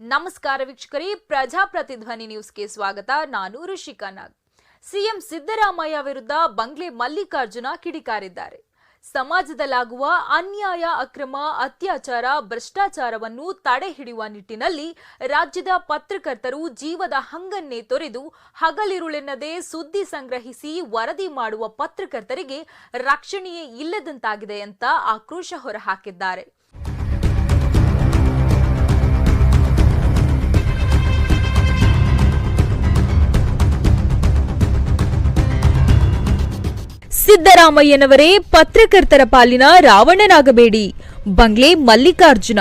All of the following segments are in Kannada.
ನಮಸ್ಕಾರ ವೀಕ್ಷಕರೇ, ಪ್ರಜಾಪ್ರತಿಧ್ವನಿ ನ್ಯೂಸ್ಗೆ ಸ್ವಾಗತ. ನಾನು ಋಷಿಕಾ ನಾಗ್. ಸಿಎಂ ಸಿದ್ದರಾಮಯ್ಯ ವಿರುದ್ಧ ಬಂಗ್ಲೆ ಮಲ್ಲಿಕಾರ್ಜುನ ಕಿಡಿಕಾರಿದ್ದಾರೆ. ಸಮಾಜದಲ್ಲಾಗುವ ಅನ್ಯಾಯ, ಅಕ್ರಮ, ಅತ್ಯಾಚಾರ, ಭ್ರಷ್ಟಾಚಾರವನ್ನು ತಡೆ ಹಿಡಿಯುವ ನಿಟ್ಟಿನಲ್ಲಿ ರಾಜ್ಯದ ಪತ್ರಕರ್ತರು ಜೀವದ ಹಂಗನ್ನೇ ತೊರೆದು ಹಗಲಿರುಳೆನ್ನದೆ ಸುದ್ದಿ ಸಂಗ್ರಹಿಸಿ ವರದಿ ಮಾಡುವ ಪತ್ರಕರ್ತರಿಗೆ ರಕ್ಷಣೆಯೇ ಇಲ್ಲದಂತಾಗಿದೆ ಅಂತ ಆಕ್ರೋಶ ಹೊರಹಾಕಿದ್ದಾರೆ. ಸಿದ್ದರಾಮಯ್ಯನವರೇ ಪತ್ರಕರ್ತರ ಪಾಲಿನ ರಾವಣನಾಗಬೇಡಿ. ಬಂಗ್ಲೆ ಮಲ್ಲಿಕಾರ್ಜುನ.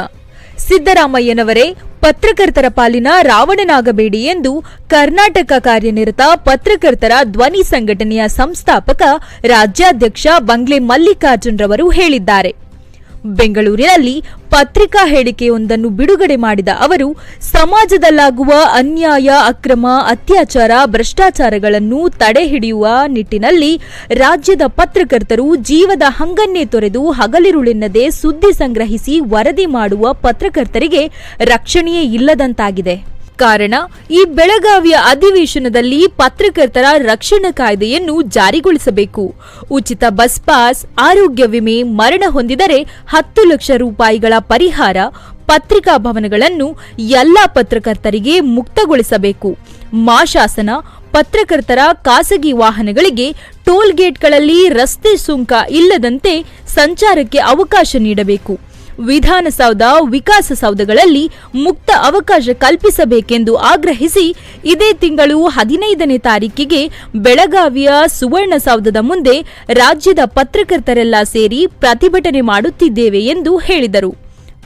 ಸಿದ್ದರಾಮಯ್ಯನವರೇ ಪತ್ರಕರ್ತರ ಪಾಲಿನ ರಾವಣನಾಗಬೇಡಿ ಎಂದು ಕರ್ನಾಟಕ ಕಾರ್ಯನಿರತ ಪತ್ರಕರ್ತರ ಧ್ವನಿ ಸಂಘಟನೆಯ ಸಂಸ್ಥಾಪಕ ರಾಜ್ಯಾಧ್ಯಕ್ಷ ಬಂಗ್ಲೆ ಮಲ್ಲಿಕಾರ್ಜುನ್ ರವರು ಹೇಳಿದ್ದಾರೆ. ಬೆಂಗಳೂರಿನಲ್ಲಿ ಪತ್ರಿಕಾ ಹೇಳಿಕೆಯೊಂದನ್ನು ಬಿಡುಗಡೆ ಮಾಡಿದ ಅವರು, ಸಮಾಜದಲ್ಲಾಗುವ ಅನ್ಯಾಯ, ಅಕ್ರಮ, ಅತ್ಯಾಚಾರ, ಭ್ರಷ್ಟಾಚಾರಗಳನ್ನು ತಡೆಹಿಡಿಯುವ ನಿಟ್ಟಿನಲ್ಲಿ ರಾಜ್ಯದ ಪತ್ರಕರ್ತರು ಜೀವದ ಹಂಗನ್ನೇ ತೊರೆದು ಹಗಲಿರುಳೆನ್ನದೆ ಸುದ್ದಿ ಸಂಗ್ರಹಿಸಿ ವರದಿ ಮಾಡುವ ಪತ್ರಕರ್ತರಿಗೆ ರಕ್ಷಣೆಯೇ ಇಲ್ಲದಂತಾಗಿದೆ. ಕಾರಣ ಈ ಬೆಳಗಾವಿಯ ಅಧಿವೇಶನದಲ್ಲಿ ಪತ್ರಕರ್ತರ ರಕ್ಷಣಾ ಕಾಯ್ದೆಯನ್ನು ಜಾರಿಗೊಳಿಸಬೇಕು. ಉಚಿತ ಬಸ್ ಪಾಸ್, ಆರೋಗ್ಯ ವಿಮೆ, ಮರಣ ಹೊಂದಿದರೆ ಹತ್ತು ಲಕ್ಷ ರೂಪಾಯಿಗಳ ಪರಿಹಾರ, ಪತ್ರಿಕಾ ಭವನಗಳನ್ನು ಎಲ್ಲ ಪತ್ರಕರ್ತರಿಗೆ ಮುಕ್ತಗೊಳಿಸಬೇಕು. ಮಾಶಾಸನ ಪತ್ರಕರ್ತರ ಖಾಸಗಿ ವಾಹನಗಳಿಗೆ ಟೋಲ್ ಗೇಟ್ಗಳಲ್ಲಿ ರಸ್ತೆ ಸುಂಕ ಇಲ್ಲದಂತೆ ಸಂಚಾರಕ್ಕೆ ಅವಕಾಶ ನೀಡಬೇಕು. ವಿಧಾನಸೌಧ, ವಿಕಾಸಸೌಧಗಳಲ್ಲಿ ಮುಕ್ತ ಅವಕಾಶ ಕಲ್ಪಿಸಬೇಕೆಂದು ಆಗ್ರಹಿಸಿ ಇದೇ ತಿಂಗಳು ಹದಿನೈದನೇ ತಾರೀಕಿಗೆ ಬೆಳಗಾವಿಯ ಸುವರ್ಣಸೌಧದ ಮುಂದೆ ರಾಜ್ಯದ ಪತ್ರಕರ್ತರೆಲ್ಲ ಸೇರಿ ಪ್ರತಿಭಟನೆ ಮಾಡುತ್ತಿದ್ದೇವೆ ಎಂದು ಹೇಳಿದರು.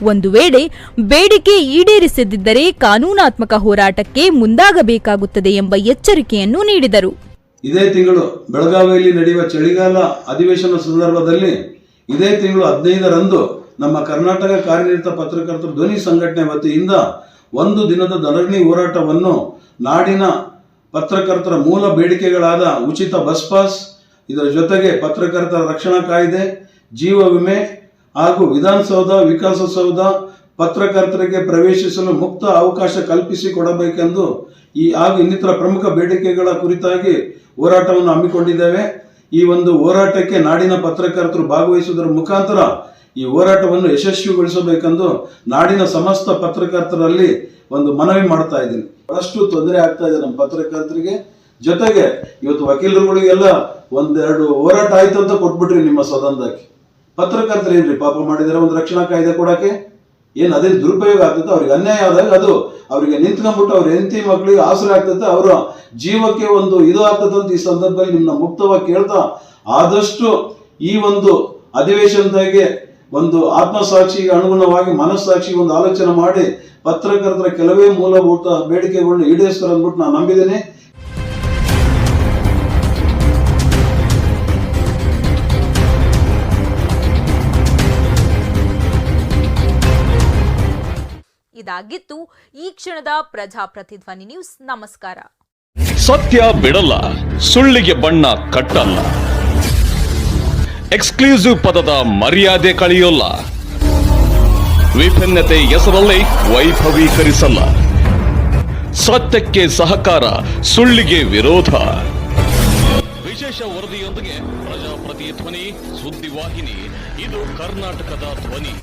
ಒಂದು ವೇಳೆ ಬೇಡಿಕೆ ಈಡೇರಿಸದಿದ್ದರೆ ಕಾನೂನಾತ್ಮಕ ಹೋರಾಟಕ್ಕೆ ಮುಂದಾಗಬೇಕಾಗುತ್ತದೆ ಎಂಬ ಎಚ್ಚರಿಕೆಯನ್ನು ನೀಡಿದರು. ಇದೇ ತಿಂಗಳು ಬೆಳಗಾವಿಯಲ್ಲಿ ನಡೆಯುವ ಚಳಿಗಾಲ ಅಧಿವೇಶನ ಸಂದರ್ಭದಲ್ಲಿ ಇದೇ ತಿಂಗಳು ಹದಿನೈದರಂದು ನಮ್ಮ ಕರ್ನಾಟಕ ಕಾರ್ಯನಿರತ ಪತ್ರಕರ್ತರ ಧ್ವನಿ ಸಂಘಟನೆ ವತಿಯಿಂದ ಒಂದು ದಿನದ ಧರಣಿ ಹೋರಾಟವನ್ನು ನಾಡಿನ ಪತ್ರಕರ್ತರ ಮೂಲ ಬೇಡಿಕೆಗಳಾದ ಉಚಿತ ಬಸ್ ಪಾಸ್, ಇದರ ಜೊತೆಗೆ ಪತ್ರಕರ್ತರ ರಕ್ಷಣಾ ಕಾಯ್ದೆ, ಜೀವ ವಿಮೆ ಹಾಗೂ ವಿಧಾನಸೌಧ, ವಿಕಾಸಸೌಧ ಪತ್ರಕರ್ತರಿಗೆ ಪ್ರವೇಶಿಸಲು ಮುಕ್ತ ಅವಕಾಶ ಕಲ್ಪಿಸಿಕೊಡಬೇಕೆಂದು ಈ ಹಾಗೂ ಇನ್ನಿತರ ಪ್ರಮುಖ ಬೇಡಿಕೆಗಳ ಕುರಿತಾಗಿ ಹೋರಾಟವನ್ನು ಹಮ್ಮಿಕೊಂಡಿದ್ದೇವೆ. ಈ ಒಂದು ಹೋರಾಟಕ್ಕೆ ನಾಡಿನ ಪತ್ರಕರ್ತರು ಭಾಗವಹಿಸುವುದರ ಮುಖಾಂತರ ಈ ಹೋರಾಟವನ್ನು ಯಶಸ್ವಿಗೊಳಿಸಬೇಕೆಂದು ನಾಡಿನ ಸಮಸ್ತ ಪತ್ರಕರ್ತರಲ್ಲಿ ಒಂದು ಮನವಿ ಮಾಡ್ತಾ ಇದ್ದೀನಿ. ಬಹಳಷ್ಟು ತೊಂದರೆ ಆಗ್ತಾ ಇದೆ ನಮ್ಮ ಪತ್ರಕರ್ತರಿಗೆ. ಜೊತೆಗೆ ಇವತ್ತು ವಕೀಲರುಗಳಿಗೆಲ್ಲ ಒಂದೆರಡು ಹೋರಾಟ ಆಯ್ತು ಅಂತ ಕೊಟ್ಬಿಟ್ರಿ ನಿಮ್ಮ ಸದನದಾಗಿ ಪತ್ರಕರ್ತರು ಏನ್ರಿ ಪಾಪ ಮಾಡಿದಾರೆ? ಒಂದು ರಕ್ಷಣಾ ಕಾಯ್ದೆ ಕೊಡಕ್ಕೆ? ಏನು ಅದೇ ದುರುಪಯೋಗ ಆಗ್ತದೆ ಅವ್ರಿಗೆ ಅನ್ಯಾಯ ಆದಾಗ ಅದು ಅವರಿಗೆ ನಿಂತ್ಕೊಂಡ್ಬಿಟ್ಟು ಅವ್ರ ಹೆಂಡತಿ ಮಕ್ಕಳಿಗೆ ಆಸರೆ ಆಗ್ತದೆ ಅವರ ಜೀವಕ್ಕೆ ಒಂದು ಇದು ಆಗ್ತದೆ ಅಂತ ಈ ಸಂದರ್ಭದಲ್ಲಿ ನಿಮ್ಮನ್ನ ಮುಕ್ತವಾಗಿ ಕೇಳ್ತಾ ಆದಷ್ಟು ಈ ಒಂದು ಅಧಿವೇಶನದಾಗೆ ಒಂದು ಆತ್ಮಸಾಕ್ಷಿಗೆ ಅನುಗುಣವಾಗಿ ಮನಸ್ಸಾಕ್ಷಿ ಒಂದು ಆಲೋಚನೆ ಮಾಡಿ ಪತ್ರಕರ್ತರ ಕೆಲವೇ ಮೂಲಭೂತ ಬೇಡಿಕೆಗಳನ್ನ ಈಡೇರಿಸ್ತಾರೆ ಅಂದ್ಬಿಟ್ಟು ನಾನು ನಂಬಿದ್ದೇನೆ. ಇದಾಗಿತ್ತು ಈ ಕ್ಷಣದ ಪ್ರಜಾಪ್ರತಿಧ್ವನಿ ನ್ಯೂಸ್. ನಮಸ್ಕಾರ. ಸತ್ಯ ಬಿಡಲ್ಲ ಸುಳ್ಳಿಗೆ ಬಣ್ಣ ಕಟ್ಟಲ್ಲ. ಎಕ್ಸ್ಕ್ಲೂಸಿವ್ ಪದದ ಮರ್ಯಾದೆ ಕಳೆಯೋಲ್ಲ. ವಿಭಿನ್ನತೆ ಹೆಸರಲ್ಲಿ ವೈಭವೀಕರಿಸಲ್ಲ. ಸತ್ಯಕ್ಕೆ ಸಹಕಾರ, ಸುಳ್ಳಿಗೆ ವಿರೋಧ. ವಿಶೇಷ ವರದಿಯೊಂದಿಗೆ ಪ್ರಜಾಪ್ರತಿ ಧ್ವನಿ ಸುದ್ದಿವಾಹಿನಿ, ಇದು ಕರ್ನಾಟಕದ ಧ್ವನಿ.